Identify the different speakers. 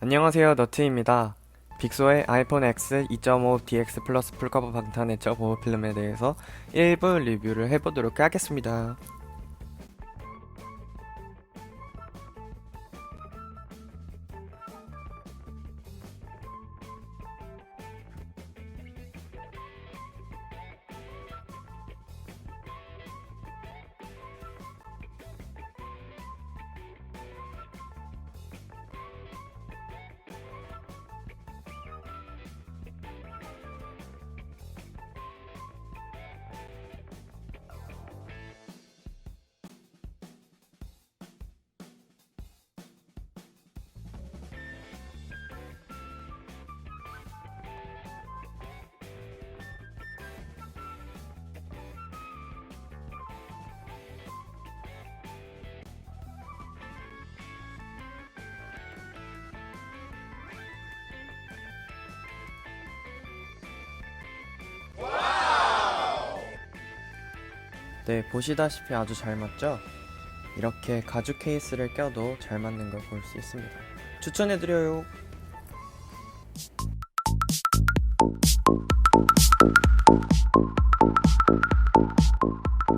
Speaker 1: 안녕하세요 너트입니다. 빅소의 아이폰 X 2.5 DX 플러스 풀커버 방탄의저 보호 필름에 대해서 일부 리뷰를 해보도록 하겠습니다 네 보시다시피 아주 잘 맞죠? 이렇게 가죽 케이스를 껴도 잘 맞는 걸 볼 수 있습니다 추천해드려요